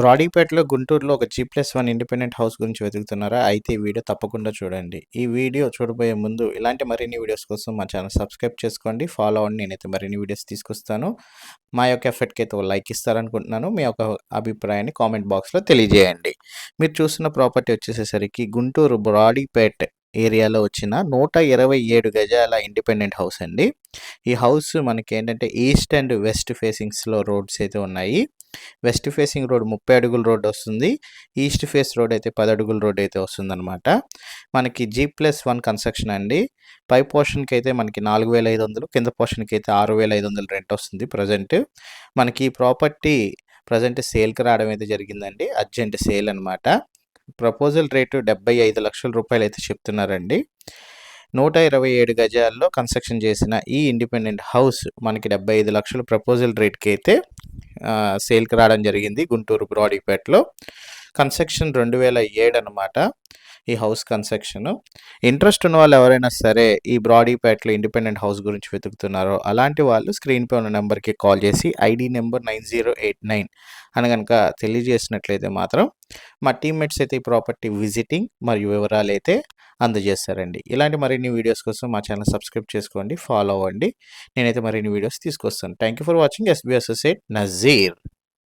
బ్రాడీపేటలో గుంటూరులో ఒక G plus one independent house గురించి వెతుకుతున్నారా? అయితే ఈ వీడియో తప్పకుండా చూడండి. ఈ వీడియో చూడబోయే ముందు ఇలాంటి మరిన్ని వీడియోస్ కోసం మా ఛానల్ సబ్స్క్రైబ్ చేసుకోండి. ఫాలో అవ్వండి. నేనైతే మరిన్ని వీడియోస్ తీసుకొస్తాను. మా యొక్క ఎఫర్ట్కి అయితే లైక్ ఇస్తారనుకుంటున్నాను. మీ యొక్క అభిప్రాయాన్ని కామెంట్ బాక్స్లో తెలియజేయండి. మీరు చూస్తున్న ప్రాపర్టీ వచ్చేసేసరికి గుంటూరు బ్రాడీపేట్ ఏరియాలో వచ్చిన నూట ఇరవై ఏడు గజాల ఇండిపెండెంట్ హౌస్ అండి. ఈ హౌస్ మనకి ఏంటంటే ఈస్ట్ అండ్ వెస్ట్ ఫేసింగ్స్లో రోడ్స్ అయితే ఉన్నాయి. వెస్ట్ ఫేసింగ్ రోడ్ ముప్పై అడుగుల రోడ్ వస్తుంది. ఈస్ట్ ఫేస్ రోడ్ అయితే పది అడుగుల రోడ్ అయితే వస్తుందన్నమాట. మనకి జీ ప్లస్ వన్ కన్స్ట్రక్షన్ అండి. పై పోర్షన్కి అయితే మనకి నాలుగు వేల ఐదు వందలు కింద పోర్షన్కి అయితే ఆరు వేల ఐదు వందలు రెంట్ వస్తుంది ప్రజెంట్. మనకి ఈ ప్రాపర్టీ ప్రజెంట్ సేల్కి రావడం అయితే జరిగిందండి. అర్జెంట్ సేల్ అనమాట ప్రపోజల్ రేటు డెబ్బై ఐదు లక్షల రూపాయలు అయితే చెప్తున్నారండి. నూట ఇరవై ఏడు గజాల్లో కన్స్ట్రక్షన్ చేసిన ఈ ఇండిపెండెంట్ హౌస్ మనకి డెబ్బై ఐదు లక్షల ప్రపోజల్ రేట్కి అయితే సేల్కి రావడం జరిగింది గుంటూరు బ్రాడీపేటలో. కన్స్ట్రక్షన్ రెండు వేల ఏడు అనమాట ఈ హౌస్ కన్స్ట్రక్షన్. ఇంట్రెస్ట్ ఉన్న వాళ్ళు ఎవరైనా సరే ఈ బ్రాడీపేటలో ఇండిపెండెంట్ హౌస్ గురించి వెతుకుతున్నారో అలాంటి వాళ్ళు స్క్రీన్పై ఉన్న నెంబర్కి కాల్ చేసి ID number nine zero eight nine అని కనుక తెలియజేసినట్లయితే మాత్రం మా టీమ్మేట్స్ అయితే ఈ ప్రాపర్టీ విజిటింగ్ మరియు వివరాలు అయితే అందజేస్తారండి. ఇలాంటి మరిన్ని వీడియోస్ కోసం మా ఛానల్ సబ్స్క్రైబ్ చేసుకోండి ఫాలో అవ్వండి. నేనైతే మరిన్ని వీడియోస్ తీసుకొస్తాను. Thank you for watching SB Nazeer